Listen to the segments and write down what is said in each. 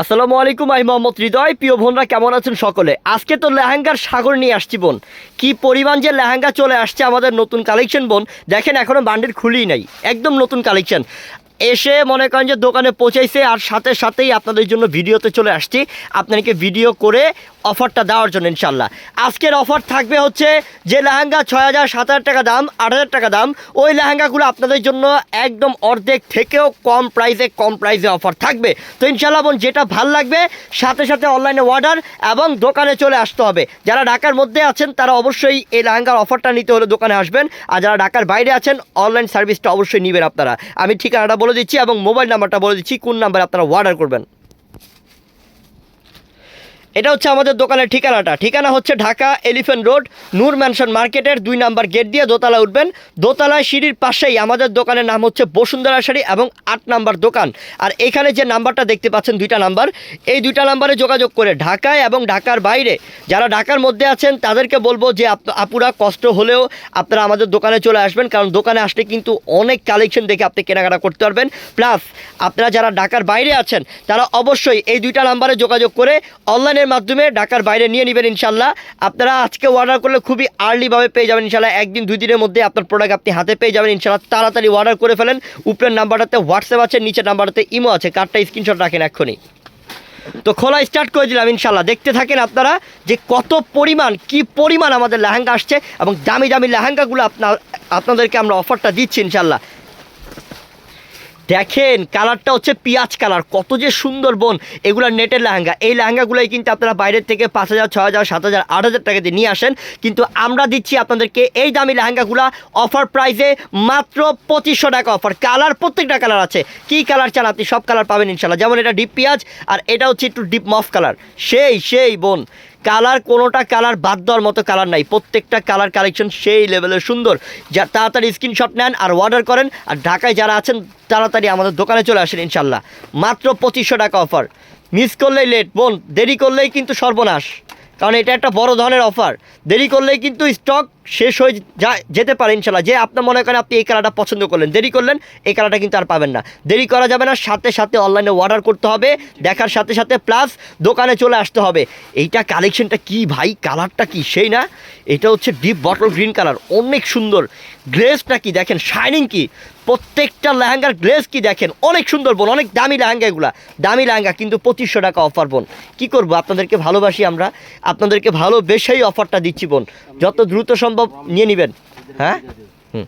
আসসালামু আলাইকুম, আমি মোহাম্মদ হৃদয়। প্রিয় বোনরা, কেমন আছেন সকলে? আজকে তো লেহেঙ্গার সাগর নিয়ে আসছি বোন। কি পরিমাণ যে লেহেঙ্গা চলে আসছে আমাদের নতুন কালেকশন বোন, দেখেন এখনও বান্ডিল খুলি নাই, একদম নতুন কালেকশন। এসে মনে করেন যে দোকানে পৌঁছাইছে, আর সাথে সাথেই আপনাদের জন্য ভিডিওতে চলে আসছি। আপনাদেরকে ভিডিও করে অফারটা দেওয়ার জন্য ইনশাল্লাহ আজকের অফার থাকবে হচ্ছে যে লেহেঙ্গা ছয় হাজার সাত হাজার টাকা দাম, আট হাজার টাকা দাম, ওই লেহেঙ্গাগুলো আপনাদের জন্য একদম অর্ধেক থেকেও কম প্রাইসে কম প্রাইসে অফার থাকবে। তো ইনশাল্লাহ বোন, যেটা ভালো লাগবে, সাথে সাথে অনলাইনে অর্ডার এবং দোকানে চলে আসতে হবে। যারা ঢাকার মধ্যে আছেন, তারা অবশ্যই এই লেহেঙ্গার অফারটা নিতে হলে দোকানে আসবেন। আর যারা ঢাকার বাইরে আছেন, অনলাইন সার্ভিসটা অবশ্যই নেবেন আপনারা। আমি ঠিকানাটা বলে দিচ্ছি এবং মোবাইল নাম্বারটা বলে দিচ্ছি, কোন নাম্বারে আপনারা অর্ডার করবেন। এটা হচ্ছে আমাদের দোকানের ঠিকানাটা। ঠিকানা হচ্ছে Dhaka Elephant Road, Noor Mansion মার্কেটের দুই নাম্বার গেট দিয়ে দোতলা উঠবেন। দোতলায় সিঁড়ির পাশেই আমাদের দোকানের নাম হচ্ছে বসুন্ধরা শাড়ি এবং আট নাম্বার দোকান। আর এখানে যে নাম্বারটা দেখতে পাচ্ছেন দুইটা নাম্বার, এই দুইটা নাম্বারে যোগাযোগ করে ঢাকায় এবং ঢাকার বাইরে যারা ঢাকার মধ্যে আছেন, তাদেরকে বলব যে আপ- আপুরা কষ্ট হলেও আপনারা আমাদের দোকানে চলে আসবেন, কারণ দোকানে আসলে কিন্তু অনেক কালেকশন দেখে আপনি কেনাকাটা করতে পারবেন। প্লাস আপনারা যারা ঢাকার বাইরে আছেন, তারা অবশ্যই এই দুইটা নাম্বারে যোগাযোগ করে অনলাইনের মাধ্যমে ঢাকার বাইরে নিয়ে নেবেন ইনশাল্লাহ। আপনারা আজকে অর্ডার করলে খুবই আর্লিভাবে পেয়ে যাবেন ইনশাল্লাহ। একদিন, দুই দিনের মধ্যে আপনার প্রোডাক্ট আপনি হাতে পেয়ে যাবেন ইনশাল্লাহ। তাড়াতাড়ি অর্ডার করে ফেলেন। উপরের নাম্বারটাতে হোয়াটসঅ্যাপ আছে, নিচের নাম্বারটাতে ইমো আছে। কার্ডটা স্ক্রিনশট রাখেন এক্ষুনি। তো খোলা স্টার্ট করে দিলাম ইনশাল্লাহ। দেখতে থাকেন আপনারা যে কত পরিমাণ, কি পরিমাণ আমাদের লেহেঙ্গা আসছে এবং দামি দামি লেহেঙ্গাগুলো আপনার আপনাদেরকে আমরা অফারটা দিচ্ছি ইনশাল্লাহ। দেখেন, কালারটা হচ্ছে পিঁয়াজ কালার। কত যে সুন্দর বোন। এগুলো নেটের লেহেঙ্গা। এই লেহেঙ্গাগুলোই কিন্তু আপনারা বাইরের থেকে পাঁচ হাজার ছ হাজার, সাত হাজার, আট হাজার টাকা দিয়ে নিয়ে আসেন। কিন্তু আমরা দিচ্ছি আপনাদেরকে এই দামি লেহেঙ্গাগুলো অফার প্রাইসে মাত্র পঁচিশশো টাকা অফার। কালার, প্রত্যেকটা কালার আছে। কী কালার চান আপনি সব কালার পাবেন ইনশাল্লাহ যেমন এটা ডিপ পেঁয়াজ আর এটা হচ্ছে একটু ডিপ মফ কালার। সেই সেই বোন। কালার, কোনোটা কালার বাদ দেওয়ার মতো কালার নাই। প্রত্যেকটা কালার কালেকশন সেই লেভেলের সুন্দর। যা তাড়াতাড়ি স্ক্রিনশট নেন আর অর্ডার করেন। আর ঢাকায় যারা আছেন, তাড়াতাড়ি আমাদের দোকানে চলে আসেন ইনশাল্লাহ। মাত্র পঁচিশশো টাকা অফার। মিস করলেই লেট বোন, দেরি করলেই কিন্তু সর্বনাশ। কারণ এটা একটা বড় ধরনের অফার। দেরি করলেই কিন্তু স্টক শেষ হয়ে যা, যেতে পারে ইনশাল্লাহ। যে আপনার মনে করেন আপনি এই কালারটা পছন্দ করলেন, দেরি করলেন, এই কালারটা কিন্তু আর পাবেন না। দেরি করা যাবে না, সাথে সাথে অনলাইনে অর্ডার করতে হবে, দেখার সাথে সাথে প্লাস দোকানে চলে আসতে হবে। এইটা কালেকশনটা কি ভাই? কালারটা কি? সেই না? এটা হচ্ছে ডিপ বটল গ্রিন কালার অনেক সুন্দর। গ্লেসটা কি দেখেন? শাইনিং কি? প্রত্যেকটা লেহেঙ্গার গ্লেস কি দেখেন? অনেক সুন্দর বোন, অনেক দামি লেহেঙ্গা এগুলা। দামি লেহেঙ্গা, কিন্তু পঁচিশশো টাকা অফার বোন। কী করব? আপনাদেরকে ভালোবাসি আমরা। আপনাদেরকে ভালোবেসেই অফারটা দিচ্ছি বোন। যত দ্রুত সম্ভব নিয়ে নেবেন। হ্যাঁ? হুম।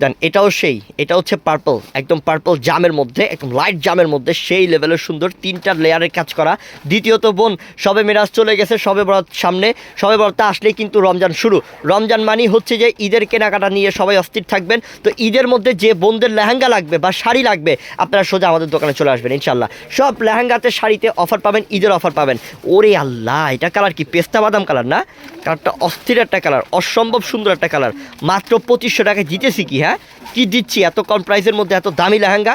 দেন এটাও সেই, এটা হচ্ছে পার্পল একদম পার্পল জামের মধ্যে, একদম লাইট জামের মধ্যে, সেই লেভেলের সুন্দর তিনটা লেয়ারের কাজ করা। দ্বিতীয়ত বোন, সবে মেরাজ চলে গেছে, সবে বরাত সামনে। সবে বরাতে আসলেই কিন্তু রমজান শুরু। রমজান মানি হচ্ছে যে ঈদের কেনাকাটা নিয়ে সবাই অস্থির থাকবেন। তো ঈদের মধ্যে যে বোনদের লেহেঙ্গা লাগবে বা শাড়ি লাগবে, আপনারা সোজা আমাদের দোকানে চলে আসবেন ইনশাল্লাহ সব লেহেঙ্গাতে শাড়িতে অফার পাবেন, ঈদের অফার পাবেন। ওরে আল্লাহ, এটা কালার কি, পেস্তা বাদাম কালার না? কালারটা অস্থির একটা কালার অসম্ভব সুন্দর একটা কালার মাত্র পঁচিশশো টাকায় জিতেছি কি হ্যাঁ? কি দিচ্ছি? এত কম প্রাইসের মধ্যে এত দামি লেহেঙ্গা?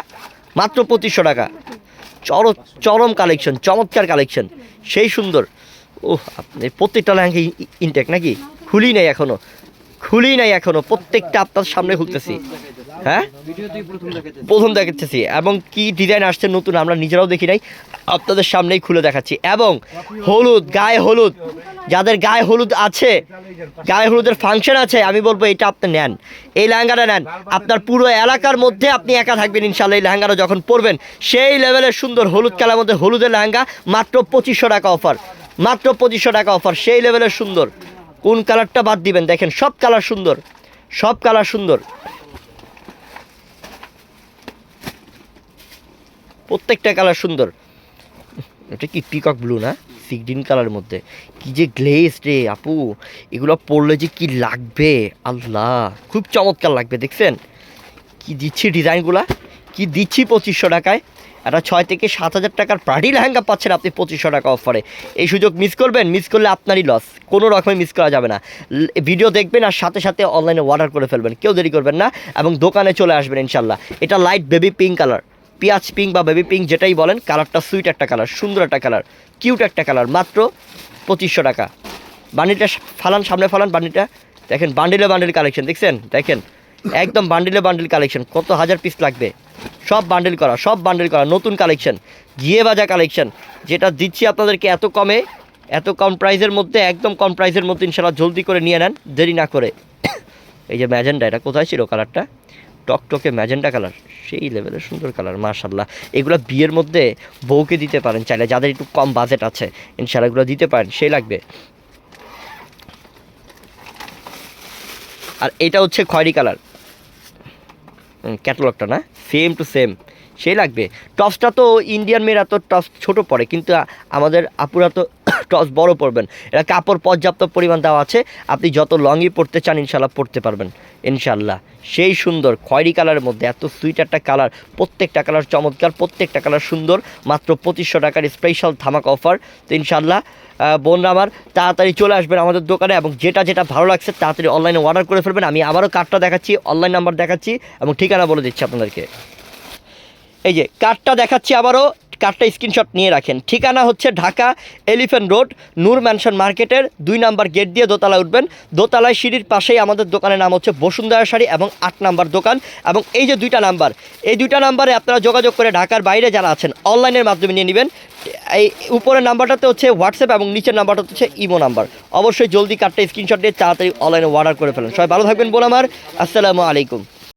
মাত্র পঁচিশশো টাকা। চর চরম কালেকশন চমৎকার কালেকশন সেই সুন্দর। ও আপনি প্রত্যেকটা লেহেঙ্গা ইনটেক নাকি? খুলি নাই এখনও। খুলি নাই এখনও। প্রত্যেকটা আপনার সামনে খুলতেছি। হ্যাঁ? প্রথম দেখাচ্ছি। এবং কি ডিজাইন আসছে নতুন আমরা নিজেরাও দেখি নাই। আপনাদের সামনেই খুলে দেখাচ্ছি। এবং হলুদ গায়ে হলুদ। যাদের গায়ে হলুদ আছে গায়ে হলুদের ফাংশন আছে আমি বলব এটা আপনি নেন। এই লেহেঙ্গাটা নেন। আপনার পুরো এলাকার মধ্যে আপনি একা থাকবেন ইনশাল্লাহ এই লেহেঙ্গাটা যখন পরবেন। সেই লেভেলের সুন্দর হলুদ কালার মধ্যে হলুদের লেহেঙ্গা মাত্র পঁচিশশো টাকা অফার মাত্র পঁচিশশো টাকা অফার সেই লেভেলের সুন্দর। কোন কালারটা বাদ দিবেন? দেখেন সব কালার সুন্দর। সব কালার সুন্দর। প্রত্যেকটা কালার সুন্দর। এটা কি পিকক ব্লু না? সি কালারের মধ্যে। কি যে গ্লেজ রে আপু। এগুলো পরলে যে কি লাগবে? আল্লাহ, খুব চমৎকার লাগবে, দেখছেন? কি দিচ্ছি ডিজাইনগুলা? কি দিচ্ছি পঁচিশশো টাকায়? একটা ছয় থেকে সাত হাজার টাকার পার্টি লেহেঙ্গা পাচ্ছেন আপনি পঁচিশশো টাকা অফারে এই সুযোগ মিস করবেন মিস করলে আপনারই লস কোনো রকমে মিস করা যাবে না। ভিডিও দেখবেন আর সাথে সাথে অনলাইনে অর্ডার করে ফেলবেন। কেউ দেরি করবেন না এবং দোকানে চলে আসবেন ইনশাল্লাহ এটা লাইট বেবি পিঙ্ক কালার পিঁয়াজ পিঙ্ক বা বেবি পিঙ্ক যেটাই বলেন, কালারটা সুইট একটা কালার, সুন্দর একটা কালার কিউট একটা কালার, মাত্র পঁচিশশো টাকা। বান্ডিলটা ফালান, সামনে ফালান বান্ডিলটা। দেখেন, বান্ডিলে বান্ডিল কালেকশন দেখছেন? দেখেন, একদম বান্ডিলে বান্ডিল কালেকশন কত হাজার পিস লাগবে। সব বান্ডিল করা, সব বান্ডিল করা, নতুন কালেকশন গিয়ে বাজা কালেকশন যেটা দিচ্ছি আপনাদেরকে এত কমে, এত কম প্রাইসের মধ্যে, একদম কম প্রাইসের মধ্যে ইনশাল্লাহ জলদি করে নিয়ে নেন, দেরি না করে। এই যে ম্যাজেন্ডা, এটা কোথায় ছিল কালারটা টকটকে ম্যাজেন্ডা কালার, সেই লেভেলের সুন্দর কালার মাশাল্লাহ এগুলো বিয়ের মধ্যে বউকে দিতে পারেন, চাইলে যাদের একটু কম বাজেট আছে ইনশাল্লাহ এগুলো দিতে পারেন, সেই লাগবে। আর এটা হচ্ছে খয়েরি কালার। ক্যাটালগটা না? সেম টু সেম সেই লাগবে। টপসটা তো ইন্ডিয়ান মেয়েরা তো টপস ছোটো পড়ে কিন্তু আমাদের আপুরা তো টপস বড় পরবেন এটা কাপড় পর্যাপ্ত পরিমাণ দেওয়া আছে। আপনি যত লংই পরতে চান ইনশাল্লাহ পড়তে পারবেন। ইনশাল্লাহ সেই সুন্দর খয়েরি কালারের মধ্যে এত সুইট একটা কালার, প্রত্যেকটা কালার চমৎকার, প্রত্যেকটা কালার সুন্দর, মাত্র পঁচিশশো টাকার স্পেশাল ধামাক অফার তো ইনশাল্লাহ বোনরা আমার, তাড়াতাড়ি চলে আসবেন আমাদের দোকানে এবং যেটা যেটা ভালো লাগছে তাড়াতাড়ি অনলাইনে অর্ডার করে ফেলবেন। আমি আবারও কার্ডটা দেখাচ্ছি অনলাইন নাম্বার দেখাচ্ছি এবং ঠিকানা বলে দিচ্ছি আপনাদেরকে। এই যে কার্ডটা দেখাচ্ছি আবারও। কার্ডটা স্ক্রিনশট নিয়ে রাখেন। ঠিকানা হচ্ছে Dhaka Elephant Road, Noor Mansion মার্কেটের দুই নাম্বার গেট দিয়ে দোতলায় উঠবেন। দোতলায় সিঁড়ির পাশেই আমাদের দোকানের নাম হচ্ছে বসুন্ধরা শাড়ি এবং আট নাম্বার দোকান এবং এই যে দুইটা নাম্বার, এই দুইটা নাম্বারে আপনারা যোগাযোগ করে ঢাকার বাইরে যারা আছেন, অনলাইনের মাধ্যমে নিয়ে নেবেন। এই উপরের নাম্বারটাতে হচ্ছে হোয়াটসঅ্যাপ এবং নিচের নাম্বারটা হচ্ছে ইমো নাম্বার। অবশ্যই জলদি কার্ডটা স্ক্রিনশট দিয়ে তাড়াতাড়ি অনলাইনে অর্ডার করে ফেলেন। সবাই ভালো থাকবেন বলে আমার। আসসালামু আলাইকুম।